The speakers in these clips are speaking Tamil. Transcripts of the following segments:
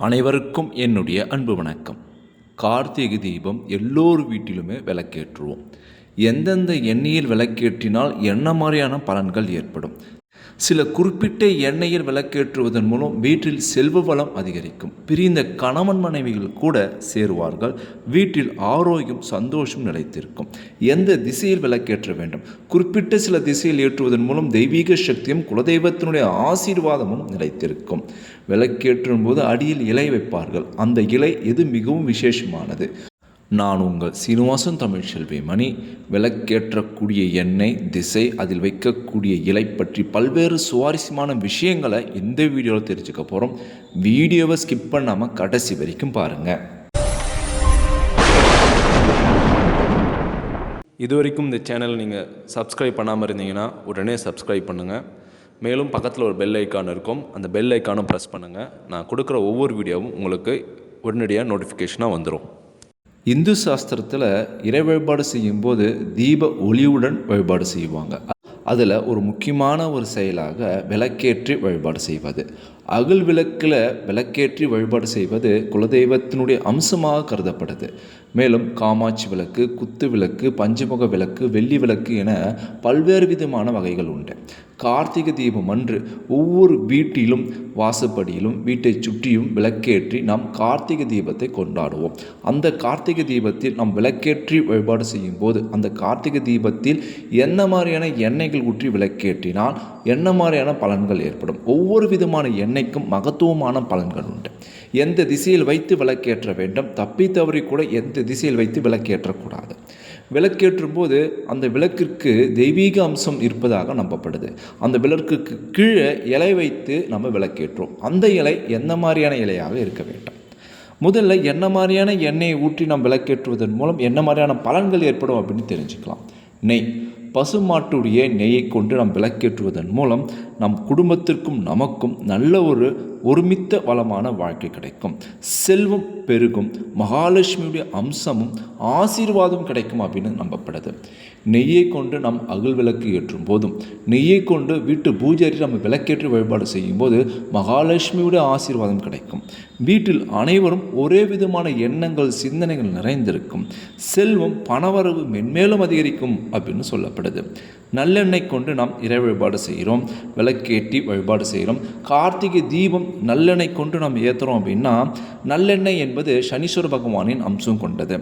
அனைவருக்கும் என்னுடைய அன்பு வணக்கம். கார்த்திகை தீபம் எல்லோர் வீட்டிலுமே விளக்கேற்றுவோம். எந்தெந்த எண்ணெயில் விளக்கேற்றினால் என்ன மாதிரியான பலன்கள் ஏற்படும்? சில குறிப்பிட்ட எண்ணெயில் விளக்கேற்றுவதன் மூலம் வீட்டில் செல்வ வளம் அதிகரிக்கும். பிரிந்த கணவன் மனைவிகள் கூட சேருவார்கள். வீட்டில் ஆரோக்கியம் சந்தோஷம் நிலைத்திருக்கும். எந்த திசையில் விளக்கேற்ற வேண்டும்? குறிப்பிட்ட சில திசையில் ஏற்றுவதன் மூலம் தெய்வீக சக்தியும் குலதெய்வத்தினுடைய ஆசீர்வாதமும் நிலைத்திருக்கும். விளக்கேற்றும் போது அடியில் இலை வைப்பார்கள். அந்த இலை எது மிகவும் விசேஷமானது? நான் உங்கள் சீனிவாசன் தமிழ் செல்வி மணி விளக்கேற்றக்கூடிய எண்ணெய் திசை அதில் வைக்கக்கூடிய இலை பற்றி பல்வேறு சுவாரஸ்யமான விஷயங்களை இந்த வீடியோவில் தெரிஞ்சுக்க போகிறோம் வீடியோவை ஸ்கிப் பண்ணாமல் கடைசி வரைக்கும் பாருங்கள் இது வரைக்கும் இந்த சேனல் நீங்கள் சப்ஸ்கிரைப் பண்ணாமல் இருந்தீங்கன்னா உடனே சப்ஸ்கிரைப் பண்ணுங்கள் மேலும் பக்கத்தில் ஒரு பெல் ஐக்கான் இருக்கும். அந்த பெல் ஐக்கானும் ப்ரெஸ் பண்ணுங்கள் நான் கொடுக்குற ஒவ்வொரு வீடியோவும் உங்களுக்கு உடனடியாக நோட்டிஃபிகேஷனாக வந்துடும் இந்து சாஸ்திரத்தில் இறை வழிபாடு செய்யும்போது தீப ஒளியுடன் வழிபாடு செய்வாங்க. அதில் ஒரு முக்கியமான ஒரு செயலாக விளக்கேற்றி வழிபாடு செய்வது. அகல் விளக்கில் விளக்கேற்றி வழிபாடு செய்வது குலதெய்வத்தினுடைய அம்சமாக கருதப்படுது. மேலும் காமாட்சி விளக்கு குத்து விளக்கு பஞ்சமுக விளக்கு வெள்ளி விளக்கு என பல்வேறு விதமான வகைகள் உண்டு. கார்த்திகை தீபம் அன்று ஒவ்வொரு வீட்டிலும் வாசப்படியிலும் வீட்டை சுற்றியும் விளக்கேற்றி நாம் கார்த்திகை தீபத்தை கொண்டாடுவோம். அந்த கார்த்திகை தீபத்தில் நாம் விளக்கேற்றி வழிபாடு செய்யும் போது அந்த கார்த்திகை தீபத்தில் என்ன மாதிரியான எண்ணெய்கள் ஊற்றி விளக்கேற்றினால் என்ன மாதிரியான பலன்கள் ஏற்படும்? ஒவ்வொரு விதமான எண்ணெய்க்கும் மகத்துவமான பலன்கள் உண்டு. எந்த திசையில் வைத்து விளக்கேற்ற வேண்டும்? தப்பி தவறி கூட எந்த திசையில் வைத்து விளக்கேற்றக்கூடாது. விளக்கேற்றும் போது அந்த விளக்கிற்கு தெய்வீக அம்சம் இருப்பதாக நம்பப்படுது. அந்த விளக்குக்கு கீழே இலை வைத்து நம்ம விளக்கேற்றோம். அந்த இலை எந்த மாதிரியான இலையாக இருக்க வேண்டும்? முதல்ல என்ன மாதிரியான எண்ணெயை ஊற்றி நாம் விளக்கேற்றுவதன் மூலம் என்ன மாதிரியான பலன்கள் ஏற்படும் அப்படின்னு தெரிஞ்சுக்கலாம். நெய். பசுமாட்டுடைய நெய்யை கொண்டு நாம் விளக்கேற்றுவதன் மூலம் நம் குடும்பத்திற்கும் நமக்கும் நல்ல ஒரு ஒருமித்த வளமான வாழ்க்கை கிடைக்கும். செல்வம் பெருகும். மகாலட்சுமியுடைய அம்சமும் ஆசீர்வாதம் கிடைக்கும் அப்படின்னு நம்பப்படுது. நெய்யை கொண்டு நாம் அகல் விளக்கு ஏற்றும் போதும். நெய்யை கொண்டு வீட்டு பூஜை நம்ம விளக்கேற்றி வழிபாடு செய்யும் போது மகாலட்சுமியுடைய ஆசீர்வாதம் கிடைக்கும். வீட்டில் அனைவரும் ஒரே விதமான எண்ணங்கள் சிந்தனைகள் நிறைந்திருக்கும். செல்வம் பணவரவு மென்மேலும் அதிகரிக்கும் அப்படின்னு சொல்லப்படுது. நல்லெண்ணெய் கொண்டு நாம் இறை வழிபாடு செய்கிறோம். விளக்கேற்றி வழிபாடு செய்கிறோம். கார்த்திகை தீபம் நல்லெண்ணெய் கொண்டு நாம் ஏற்றுறோம் அப்படின்னா நல்லெண்ணெய் என்பது சனீஸ்வர பகவானின் அம்சம் கொண்டது.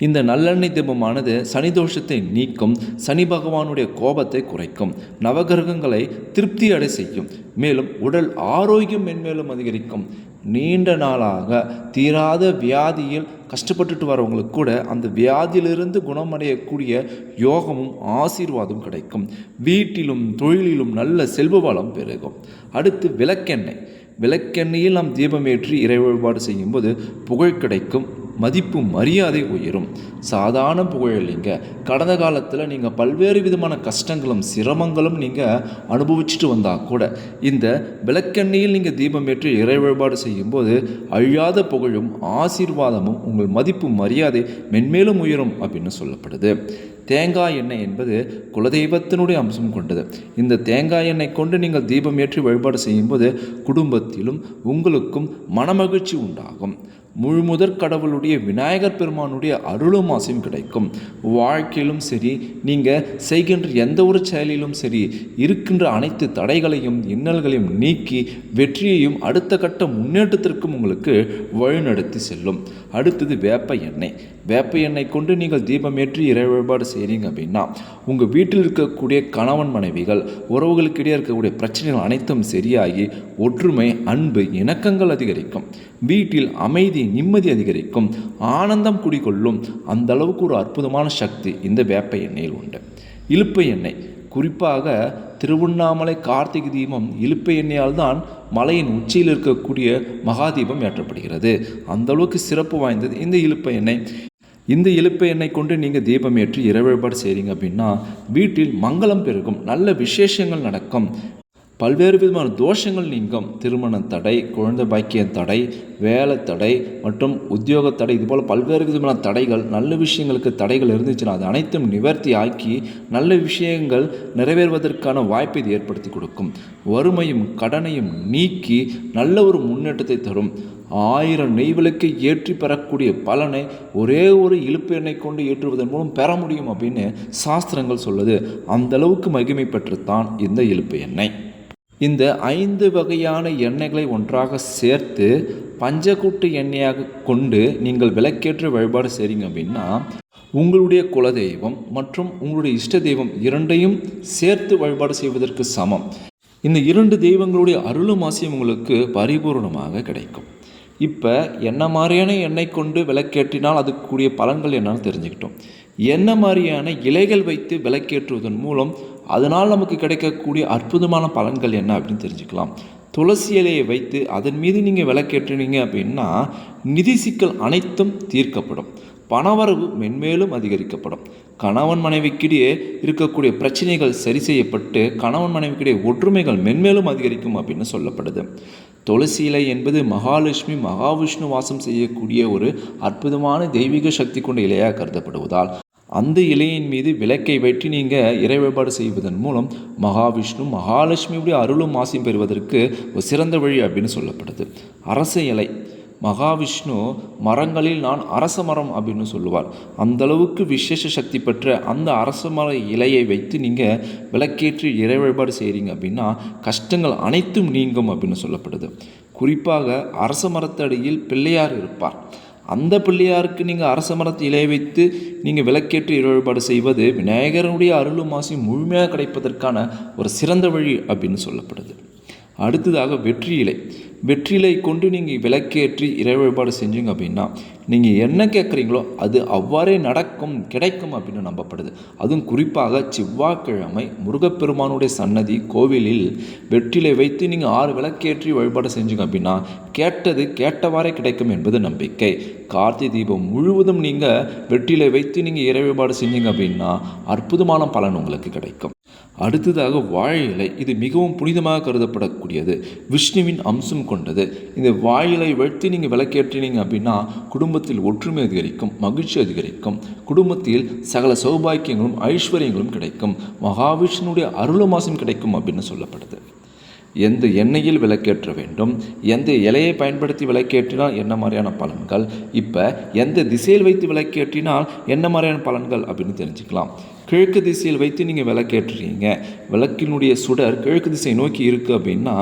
இந்த நல்லெண்ணெய் தீபமானது சனி தோஷத்தை நீக்கும் சனி பகவானுடைய கோபத்தை குறைக்கும் நவகிரகங்களை திருப்தி அடை செய்யும் மேலும் உடல் ஆரோக்கியம் மென்மேலும் அதிகரிக்கும். நீண்ட நாளாக தீராத வியாதியில் கஷ்டப்பட்டுட்டு வரவங்களுக்கு கூட அந்த வியாதியிலிருந்து குணமடையக்கூடிய யோகமும் ஆசீர்வாதம் கிடைக்கும். வீட்டிலும் தொழிலிலும் நல்ல செல்வ வளம் பெருகும். அடுத்து விளக்கெண்ணெய். விளக்கெண்ணெயில் நாம் தீபமேற்றி இறை வழிபாடு செய்யும்போது புகழ் கிடைக்கும். மதிப்பு மரியாதை உயரும். சாதாரண புகழ் இல்லைங்க கடந்த காலத்தில் நீங்கள் பல்வேறு விதமான கஷ்டங்களும் சிரமங்களும் நீங்கள் அனுபவிச்சுட்டு வந்தால் கூட இந்த விளக்கெண்ணெயில் நீங்கள் தீபம் ஏற்றி இறை வழிபாடு செய்யும்போது அழியாத புகழும் ஆசீர்வாதமும் உங்கள் மதிப்பு மரியாதை மென்மேலும் உயரும் அப்படின்னு சொல்லப்படுது. தேங்காய் எண்ணெய் என்பது குலதெய்வத்தினுடைய அம்சம் கொண்டது. இந்த தேங்காய் எண்ணெய் கொண்டு நீங்கள் தீபம் ஏற்றி வழிபாடு செய்யும்போது குடும்பத்திலும் உங்களுக்கும் மனமகிழ்ச்சி உண்டாகும். முழுமுதற் கடவுளுடைய விநாயகர் பெருமானுடைய அருளும் ஆசையும் கிடைக்கும். வாழ்க்கையிலும் சரி நீங்கள் செய்கின்ற எந்த ஒரு செயலிலும் சரி இருக்கின்ற அனைத்து தடைகளையும் இன்னல்களையும் நீக்கி வெற்றியையும் அடுத்த கட்ட முன்னேற்றத்திற்கும் உங்களுக்கு வழிநடத்தி செல்லும். அடுத்தது வேப்ப எண்ணெய். வேப்ப எண்ணெய் கொண்டு நீங்கள் தீபம் ஏற்றி இறை வழிபாடு செய்கிறீங்க அப்படின்னா உங்கள் வீட்டில் இருக்கக்கூடிய கணவன் மனைவிகள் உறவுகளுக்கிடையே இருக்கக்கூடிய பிரச்சனைகள் அனைத்தும் சரியாகி ஒற்றுமை அன்பு இணக்கங்கள் அதிகரிக்கும். வீட்டில் அமைதி நிம்மதி அதிகரிக்கும். ஆனந்தம் குடிகொள்ளும். அந்த அளவுக்கு ஒரு அற்புதமான சக்தி இந்த வேப்ப எண்ணெயில் உண்டு. இலுப்பை எண்ணெய். குறிப்பாக திருவண்ணாமலை கார்த்திகை தீபம் இலுப்பை எண்ணெயால் தான் மலையின் உச்சியில் இருக்கக்கூடிய மகாதீபம் ஏற்றப்படுகிறது. அந்தளவுக்கு சிறப்பு வாய்ந்தது இந்த இலுப்பை எண்ணெய். இந்த இழுப்பை எண்ணெய் கொண்டு நீங்கள் தீபம் ஏற்றி இறை வழிபாடு செய்கிறீங்க அப்படின்னா வீட்டில் மங்களம் பெருகும். நல்ல விசேஷங்கள் நடக்கும். பல்வேறு விதமான தோஷங்கள் நீங்கும். திருமண தடை குழந்தை பாக்கிய தடை வேலை தடை மற்றும் உத்தியோக தடை. இதுபோல் பல்வேறு விதமான தடைகள் நல்ல விஷயங்களுக்கு தடைகள் இருந்துச்சுன்னா அது அனைத்தும் நிவர்த்தி ஆக்கி நல்ல விஷயங்கள் நிறைவேறுவதற்கான வாய்ப்பை இது ஏற்படுத்தி கொடுக்கும். வறுமையும் கடனையும் நீக்கி நல்ல ஒரு முன்னேற்றத்தை தரும். ஆயிரம் நெய்விளக்கை ஏற்றி பெறக்கூடிய பலனை ஒரே ஒரு இழுப்பு எண்ணெய் கொண்டு ஏற்றுவதன் மூலம் பெற முடியும் அப்படின்னு சாஸ்திரங்கள் சொல்லுது. அந்த அளவுக்கு மகிமை பெற்றுத்தான் இந்த இழுப்பு எண்ணெய் இந்த ஐந்து வகையான எண்ணெய்களை ஒன்றாக சேர்த்து பஞ்சக்கூட்டு எண்ணெயாக கொண்டு நீங்கள் விளக்கேற்று வழிபாடு செய்றீங்க அப்படின்னா உங்களுடைய குலதெய்வம் மற்றும் உங்களுடைய இஷ்ட தெய்வம் இரண்டையும் சேர்த்து வழிபாடு செய்வதற்கு சமம். இந்த இரண்டு தெய்வங்களுடைய அருளும் ஆசையும் உங்களுக்கு பரிபூர்ணமாக கிடைக்கும். இப்போ என்ன மாதிரியான எண்ணெய் கொண்டு விளக்கேற்றினால் அதுக்குரிய பலன்கள் என்னன்னு தெரிஞ்சுக்கிட்டோம். என்ன மாதிரியான இலைகள் வைத்து விளக்கேற்றுவதன் மூலம் அதனால் நமக்கு கிடைக்கக்கூடிய அற்புதமான பலன்கள் என்ன அப்படின்னு தெரிஞ்சுக்கலாம். துளசி இலையை வைத்து அதன் மீது நீங்கள் விளக்கேற்றினீங்க அப்படின்னா நிதி சிக்கல் அனைத்தும் தீர்க்கப்படும். பணவரவு மென்மேலும் அதிகரிக்கப்படும். கணவன் மனைவிக்கிடையே இருக்கக்கூடிய பிரச்சனைகள் சரி செய்யப்பட்டு கணவன் மனைவிக்கிடையே ஒற்றுமைகள் மென்மேலும் அதிகரிக்கும் அப்படின்னு சொல்லப்படுது. துளசி இலை என்பது மகாலட்சுமி மகாவிஷ்ணு வாசம் செய்யக்கூடிய ஒரு அற்புதமான தெய்வீக சக்தி கொண்ட இலையாக கருதப்படுவதால் அந்த இலையின் மீது விளக்கை வைத்து நீங்கள் இறை வழிபாடு செய்வதன் மூலம் மகாவிஷ்ணு மகாலட்சுமியுடைய அருளும் ஆசையும் பெறுவதற்கு ஒரு சிறந்த வழி அப்படின்னு சொல்லப்படுது. அரச இலை. மகாவிஷ்ணு மரங்களில் நான் அரச மரம் அப்படின்னு சொல்லுவார். அந்த அளவுக்கு விசேஷ சக்தி பெற்ற அந்த அரச மர இலையை வைத்து நீங்கள் விளக்கேற்றி இறை வழிபாடு செய்கிறீங்க அப்படின்னா கஷ்டங்கள் அனைத்தும் நீங்கும் அப்படின்னு சொல்லப்படுது. குறிப்பாக அரச மரத்தடியில் பிள்ளையார் இருப்பார். அந்த பிள்ளையாருக்கு நீங்கள் அரச மரத்தை இலைய வைத்து நீங்கள் விளக்கேற்று இறை வழிபாடு செய்வது விநாயகருடைய அருளும் மாசி முழுமையாக கிடைப்பதற்கான ஒரு சிறந்த வழி அப்படின்னு சொல்லப்படுது. அடுத்ததாக வெற்றி இலை வெற்றிலை கொண்டு நீங்கள் விளக்கேற்றி இறை வழிபாடு செஞ்சீங்க அப்படின்னா நீங்கள் என்ன கேட்குறீங்களோ அது அவ்வாறே நடக்கும் கிடைக்கும் அப்படின்னு நம்பப்படுது. அதுவும் குறிப்பாக செவ்வாய்க்கிழமை முருகப்பெருமானுடைய சன்னதி கோவிலில் வெற்றிலை வைத்து நீங்கள் ஆறு விளக்கேற்றி வழிபாடு செஞ்சீங்க அப்படின்னா கேட்டது கேட்டவாறே கிடைக்கும் என்பது நம்பிக்கை. கார்த்தி தீபம் முழுவதும் நீங்கள் வெற்றிலை வைத்து நீங்கள் இறை வழிபாடு செஞ்சீங்க அப்படின்னா அற்புதமான பலன் உங்களுக்கு கிடைக்கும். அடுத்ததாக வாழை இலை இது மிகவும் புனிதமாக கருதப்படக்கூடியது. விஷ்ணுவின் அம்சம் கொண்டது. இந்த வாழை வெட்டி வைத்து நீங்கள் விளக்கேற்றினீங்க அப்படின்னா குடும்பத்தில் ஒற்றுமை அதிகரிக்கும் மகிழ்ச்சி அதிகரிக்கும். குடும்பத்தில் சகல சௌபாக்கியங்களும் ஐஸ்வர்யங்களும் கிடைக்கும். மகாவிஷ்ணுடைய அருளமாசம் கிடைக்கும் அப்படின்னு சொல்லப்படுது. எந்த எண்ணெயில் விளக்கேற்ற வேண்டும்? எந்த இலையை பயன்படுத்தி விளக்கேற்றினால் என்ன மாதிரியான பலன்கள்? இப்போ எந்த திசையில் வைத்து விளக்கேற்றினால் என்ன மாதிரியான பலன்கள் அப்படின்னு தெரிஞ்சுக்கலாம். கிழக்கு திசையில் வைத்து நீங்கள் விளக்கேற்றுறீங்க. விளக்கினுடைய சுடர் கிழக்கு திசை நோக்கி இருக்குது அப்படின்னா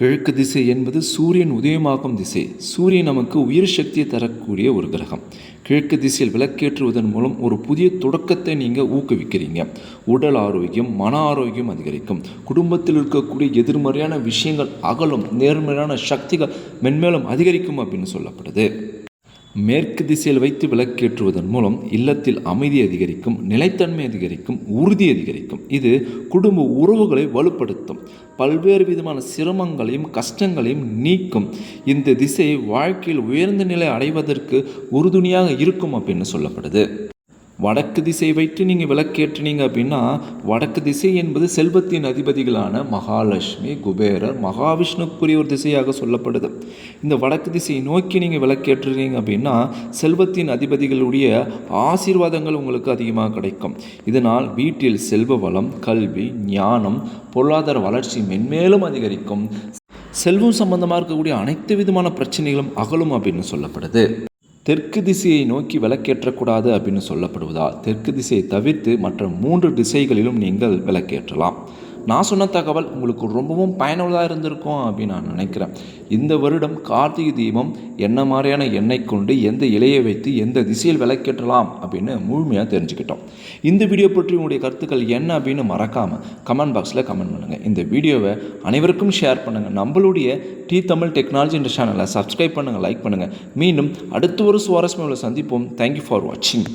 கிழக்கு திசை என்பது சூரியன் உதயமாகும் திசை. சூரியன் நமக்கு உயிர் சக்தியை தரக்கூடிய ஒரு கிரகம். கிழக்கு திசையில் விளக்கேற்றுவதன் மூலம் ஒரு புதிய தொடக்கத்தை நீங்கள் ஊக்குவிக்கிறீங்க. உடல் ஆரோக்கியம் மன ஆரோக்கியம் அதிகரிக்கும். குடும்பத்தில் இருக்கக்கூடிய எதிர்மறையான விஷயங்கள் அகலும். நேர்மறையான சக்திகள் மென்மேலும் அதிகரிக்கும் அப்படின்னு சொல்லப்படுது. மேற்கு திசையில் வைத்து விளக்கேற்றுவதன் மூலம் இல்லத்தில் அமைதி அதிகரிக்கும் நிலைத்தன்மை அதிகரிக்கும் உறுதி அதிகரிக்கும். இது குடும்ப உறவுகளை வலுப்படுத்தும். பல்வேறு விதமான சிரமங்களையும் கஷ்டங்களையும் நீக்கும். இந்த திசை வாழ்க்கையில் உயர்ந்த நிலை அடைவதற்கு உறுதுணையாக இருக்கும் அப்படின்னு சொல்லப்படுது. வடக்கு திசை வைத்து நீங்கள் விளக்கேற்றினீங்க அப்படின்னா வடக்கு திசை என்பது செல்வத்தின் அதிபதிகளான மகாலட்சுமி குபேரர் மகாவிஷ்ணுக்குரிய ஒரு திசையாக சொல்லப்படுது. இந்த வடக்கு திசையை நோக்கி நீங்கள் விளக்கேற்றுறீங்க அப்படின்னா செல்வத்தின் அதிபதிகளுடைய ஆசீர்வாதங்கள் உங்களுக்கு அதிகமாக கிடைக்கும். இதனால் வீட்டில் செல்வ வளம் கல்வி ஞானம் பொருளாதார வளர்ச்சி மென்மேலும் அதிகரிக்கும். செல்வம் சம்பந்தமாக இருக்கக்கூடிய அனைத்து விதமான பிரச்சனைகளும் அகலும் அப்படின்னு சொல்லப்படுது. தெற்கு திசையை நோக்கி விளக்கேற்றக்கூடாது அப்படின்னு சொல்லப்படுவதால் தெற்கு திசையை தவிர்த்து மற்ற மூன்று திசைகளிலும் நீங்கள் விளக்கேற்றலாம். நான் சொன்ன தகவல் உங்களுக்கு ரொம்பவும் பயனுள்ளதாக இருந்திருக்கும் அப்படின்னு நான் நினைக்கிறேன். இந்த வருடம் கார்த்திகை தீபம் என்ன மாதிரியான எண்ணெய் கொண்டு எந்த இலையை வைத்து எந்த திசையில் விளக்கேற்றலாம் அப்படின்னு முழுமையாக தெரிஞ்சுக்கிட்டோம். இந்த வீடியோ பற்றி உங்களுடைய கருத்துக்கள் என்ன அப்படின்னு மறக்காமல் கமெண்ட் பாக்ஸில் கமெண்ட் பண்ணுங்கள் இந்த வீடியோவை அனைவருக்கும் ஷேர் பண்ணுங்கள் நம்மளுடைய டி தமிழ் டெக்னாலஜி என்ற சேனலை சப்ஸ்கிரைப் பண்ணுங்கள் லைக் பண்ணுங்கள் மீண்டும் அடுத்த ஒரு சுவாரஸ்யமாக சந்திப்போம். தேங்க்யூ ஃபார் வாட்சிங்